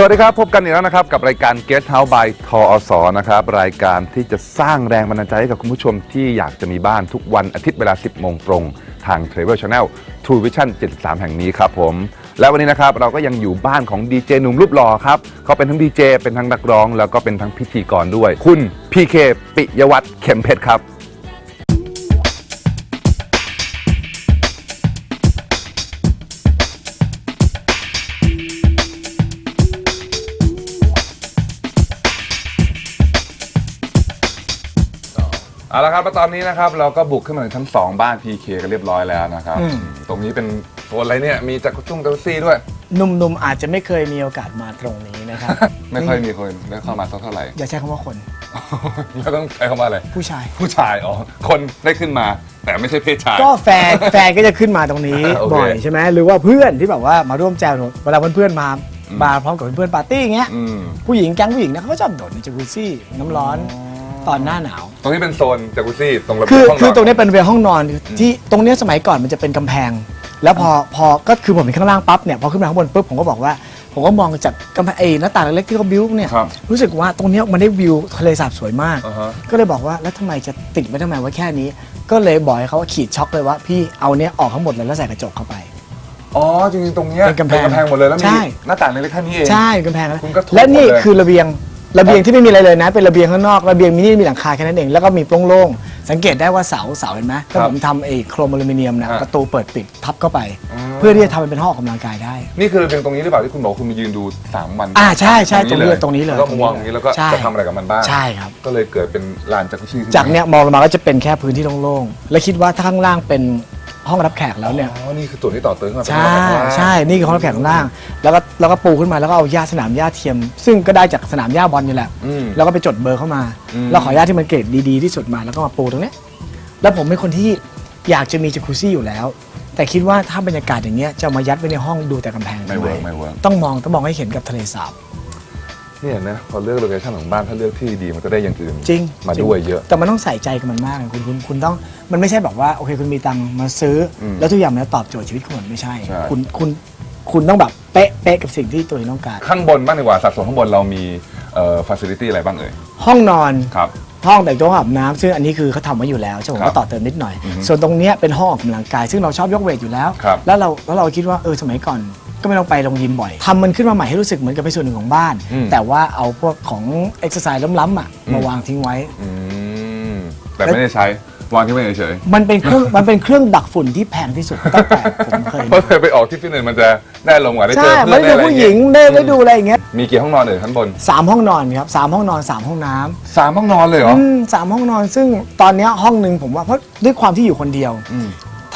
สวัสดีครับ พบกันอีกแล้วนะครับ กับรายการ Guest House by ทอสนะครับ รายการที่จะสร้างแรงบันดาลใจให้กับคุณผู้ชมที่อยากจะมีบ้านทุกวันอาทิตย์เวลา 10 โมงตรง ทาง Travel Channel True Vision 73 แห่งนี้ครับผม และวันนี้นะครับ เราก็ยังอยู่บ้านของดีเจหนุ่มรูปหล่อครับ เขาเป็นทั้งดีเจเป็นทั้งนักร้อง แล้วก็เป็นทั้งพิธีกรด้วย คุณ PK ปิยวัฒน์เข็มเพชรครับ เอาละครับแล้วตอนนี้นะครับเราก็บุกขึ้นมาถึงชั้น 2 บ้าน PK กันเรียบร้อยแล้วนะครับ อืม ตรงนี้เป็นโซนอะไรเนี่ย มีจักรจุ้งจักรซี่ด้วย หนุ่มๆอาจจะไม่เคยมีโอกาสมาตรงนี้นะครับ ไม่ค่อยมีคนได้เข้ามาสักเท่าไหร่ อย่าใช้คำว่าคนไม่ต้องใช้คำว่าอะไร ผู้ชาย ผู้ชายอ๋อคนได้ขึ้นมา แต่ไม่ใช่เพศชาย ก็แฟน แฟนก็จะขึ้นมาตรงนี้โอเคบ่อยใช่ไหมหรือว่าเพื่อนที่แบบว่ามาร่วมแจมเวลาเพื่อนๆมาอืมมาพร้อมกับเพื่อนๆปาร์ตี้อย่างเงี้ยอืม ผู้หญิงแก๊งผู้หญิงนะเขาก็ชอบโดดในจักรุซี่น้ำร้อน ตอนหน้าหนาว ตรงนี้เป็นโซนจักรุซี่ตรงระเบีคืยองห้องคือตรงนนี้เป็นเรียงห้องนอนที่ตรงเนี้ยสมัยก่อนมันจะเป็นกำแพง แล้วพอพอก็คือผมเห็นข้างล่างปั๊บเนี่ยพอขึ้นมาข้างบนปุ๊บผมก็บอกว่า ผมก็มองจากกำแพงเอยหน้าต่างเล็กๆที่เขาบิ้วเนี่ยครับรู้สึกว่าตรงเนี้ยมันได้วิวทะเลสาบสวยมาก อ่าฮะ ก็เลยบอกว่าแล้วทำไมจะติดไว้ทำไมว่าแค่นี้ ก็เลยบอกให้เขาว่าขีดช็อกเลยว่าพี่เอาเนี้ยออกทั้งหมดเลยแล้วใส่กระจกเข้าไป อ๋อจริงๆตรงเนี้ยเป็นกำแพงหมดเลยแล้วใช่มีหน้าต่างเล็กๆแค่นี้เอง ใช่กำแพงนะคุณก็ทุบและนี่หมดเลยคือระเบียง ระเบียงที่ไม่มีอะไรเลยนะเป็นระเบียงข้างนอกระเบียงมินิมีหลังคาแค่นั้นเองแล้วก็มีโล่งๆสังเกตได้ว่าเสาเสาเห็นไหมถ้าผมทำไอ้โครมอลูมิเนียมนะฮะประตูเปิดปิดทับเข้าไปอ๋อเพื่อที่จะทำมันเป็นห้องออกกำลังกายได้ นี่คือระเบียงตรงนี้หรือเปล่าที่คุณบอกคุณมายืนดูสามวันอ่าใช่ใช่ตรงนี้เลยตรงนี้เลยแล้วก็มองอย่างนี้แล้วก็ใช่ จะทำอะไรกับมันบ้างใช่ครับ ก็เลยเกิดเป็นลานจักรุซี่ขึ้นม จากเนี้ยมองลงมาก็จะเป็นแค่พื้นที่โล่งๆ และคิดว่าถ้าข้างล่างเป็น ห้องรับแขกแล้วเนี่ยอ๋อนี่คือส่วนที่ต่อเติมขึ้นมาเป็นใช่ห้องข้างล่างใช่นี่คือห้องรับแขกข้างล่าง แล้วก็แล้วก็ปูขึ้นมาแล้วก็เอาหญ้าสนามหญ้าเทียม ซึ่งก็ได้จากสนามหญ้าบอลนี่แหละ อืม แล้วก็ไปจดเบอร์เข้ามา อืม แล้วขอหญ้าที่มันเกรดดีๆที่สุดมาแล้วก็มาปูตรงเนี้ย แล้วผมเป็นคนที่อยากจะมีจักรุซี่อยู่แล้ว แต่คิดว่าถ้าบรรยากาศอย่างเงี้ยจะเอามายัดไว้ในห้องดูแต่กำแพงไม่เวิร์กทำไม่เวิร์กต้องมองต้องมองให้เห็นกับทะเลสาบ เนี่ยนะพอเลือกโลเคชั่นของบ้านถ้าเลือกที่ดีมันก็ได้อย่างอื่นจริงมาจริงด้วยเยอะ แต่มันต้องใส่ใจกับมันมากนะคุณคุณคุณต้องมันไม่ใช่แบบว่าโอเคคุณมีตังค์มาซื้ออมแล้วทุกอย่างมันจะตอบโจทย์ชีวิตคุณไม่ใช่ ใช่ คุณคุณคุณต้องแบบเป๊ะเป๊ะกับสิ่งที่ตัวเองต้องการ ข้างบนบ้างดีกว่าสัดส่วนข้างบนเรามีเอ่อฟ a ซิลิตี้อะไรบ้างเอ่ยห้องนอน ครับ ห้องแต่งตัวห้องอาบน้ำซึ่งอันนี้คือเขาทำไว้อยู่แล้วใช่ไหมผมครัก็บต่อเติมนิดหน่อย อือฮึส่วนตรงเนี้ยเป็นห้องออกกำลังกาย ซึ่งเราชอบยกเวทอยู่แล้ว ครับแล้วเราแล้วเราคิดว่าเออสมัยก่อนก็ ไม่ต้องไปลงยิมบ่อยทำมันขึ้นมาใหม่ให้รู้สึกเหมือนกับเป็นส่วนหนึ่งของบ้าน อืม แต่ว่าเอาพวกของเอ็กซ์ไซส์ล้ำๆอะมาวางทิ้งไว้ อืมแต่ไม่ได้ใช้วางที่ไม่เฉยมันเป็นเครื่อง มันเป็นเครื่องดักฝุ่นที่แพงที่สุดตั้งแต่ผมเคยๆเพราะเคยไปออกที่ฟิตเนสมันจะได้ลงกว่าได้เจใช่อเพื่ไม่อนได้ได้อะไรผู้หเงี้ญิยงได้ได้ดูอะไรอย่างเงี้ยมีกี่ห้องนอนเอ่ยชั้นบนสามห้องนอนครับสามห้องนอนสามห้องน้ำ สามห้องนอนเลยเหรอ อืมสามห้องนอนซึ่งตอนเนี้ยห้องหนึ่งผมว่าเพราะด้วยความที่อยู่คนเดียว อืม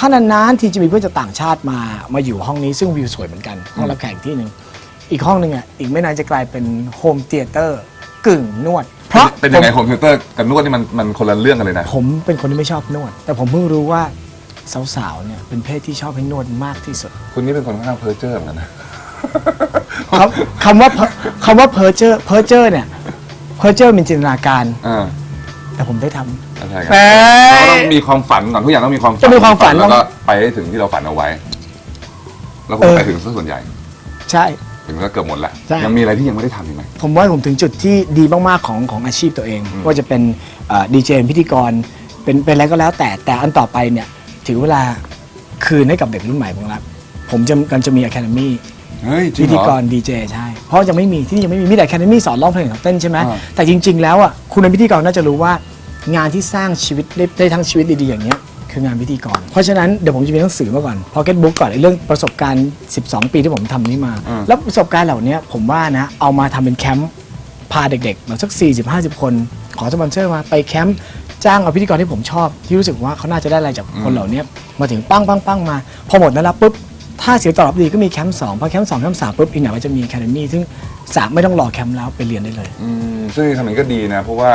ถ้านานๆทีจะมีเพื่อนจากต่างชาติมามาอยู่ห้องนี้ซึ่งวิวสวยเหมือนกัน ห้องรับแขกอีกที่หนึ่งอีกห้องหนึ่งอะอีกไม่นานจะกลายเป็นโฮมเตียเตอร์กึ่งนวด เพราะเป็นยังไงผมคอมพิวเตอร์กับนวดนี่มันมันคนละเรื่องกันเลยนะ ผมเป็นคนที่ไม่ชอบนวด แต่ผมเพิ่งรู้ว่าสาวๆเนี่ยเป็นเพศที่ชอบให้นวดมากที่สุด คุณนี่เป็นคนค่อนข้างเพ้อเจ้อเหมือนกันนะ คำคำว่าคำว่าเพอร์เจอร์เพอร์เจอร์เนี่ยเพอร์เจอร์เป็นจินตนาการ อ่า แต่ผมได้ทำ ใช่คแหรับมเราต้องมีความฝันก่อนทุกอย่างต้องมีความฝันต้องมีความฝัน แล้วก็ไปให้ถึงที่เราฝันเอาไว้ แล้วคุณเออไปถึงซะส่วนใหญ่ ใช่ ถึงก็เกือบหมดแหละใช่ ยังมีอะไรที่ยังไม่ได้ทำอีกไหม ผมว่าผมถึงจุดที่ดีมาก ๆ ของของอาชีพตัวเอง ว่าจะเป็นดีเจพิธีกรเป็นเป็นอะไรก็แล้วแต่แต่อันต่อไปเนี่ย ถือเวลาคืนให้กับเด็กรุ่นใหม่บ้างละผมจะกำลังจะมีอะคาเดมี่ เฮ้ยจริพิงเหธีรอกรดีเจใช่ เพราะยังไม่มีที่นี่ยังไม่มีมีแต่อะคาเดมี่สอนร้องเพลงกับเต้นใช่ไหมอ่า แต่จริง ๆ แล้วอะคุณเป็นพิธีกรน่าจะรู้ว่างานที่สร้างชีวิตได้ได้ทั้งชีวิตดีๆอย่างเงี้ยคืองานพิธีกร เพราะฉะนั้นเดี๋ยวผมจะมีหนังสือมาก่อน Pocket Book ก่อนไอ้เรื่องประสบการณ์ 12 ปีที่ผมทำนี่มาอืมแล้วประสบการณ์เหล่านี้ผมว่านะเอามาทำเป็นแคมป์ พาเด็กๆแบบสัก 40-50 คน ขอสปอนเซอร์มาไปแคมป์จ้างเอาพิธีกรที่ผมชอบ ที่รู้สึกว่าเขาน่าจะได้อะไรจากคนเหล่านี้มาถึงปั้งปั้งปั้งมา พอหมดนั้นแล้วปุ๊บ ถ้าเสียงตอบรับดีก็มีแคมป์สองพอแคมป์สองแคมป์สามปุ๊บอีกหน่อยก็จะมีแค a เดมี่ซึ่งสามไม่ต้องรอแคมป์แล้วไปเรียนได้เลย อืมซึ่งทำอย่างนี้ก็ดีนะ เพราะว่า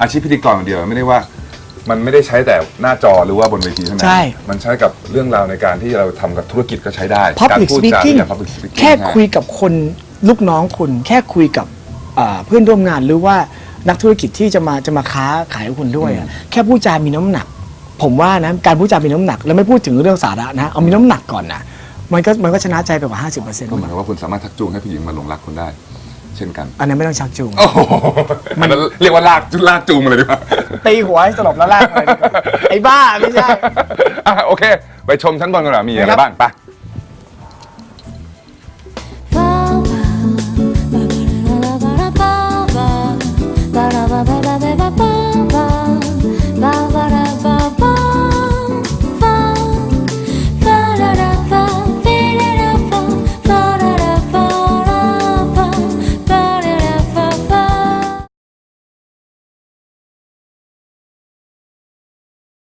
อาชีพพิธีกรอย่างเดียวไม่ได้ว่า มันไม่ได้ใช้แต่หน้าจอหรือว่าบนเวทีเท่านั้นใช่ มันใช้กับเรื่องราวในการที่เราทำกับธุรกิจก็ใช้ได้ การ Public พูดจา speaking อย่าง public speaking แค่ใช่คุยกับคนลูกน้องคุณ แค่คุยกับอ่าเพื่อนร่วมงานหรือว่านักธุรกิจที่จะมาจะมาค้าขายกับคุณด้วยอะแค่พูดจามีน้ำหนัก ผมว่านะการพูดจามีน้ำหนัก แล้วไม่พูดถึงเรื่องสาระนะเอามีน้ำหนักก่อนนะ มันก็มันก็ชนะใจไปกว่า 50%ก็เหมือนกับว่าคุณสามารถทักจูงให้ผู้หญิงมาหลงรักคุณได้ เช่นกัน อันนั้นไม่ต้องชักจูง โอ้โหมันเรียกว่าลากลากจูงมาเลยดีกว่าตีหัวให้สลบแล้วลากไปไอ้บ้าไม่ใช่อะโอเค ไปชมชั้นบนกันหน่อยมีอะไรนะครับบ้างไป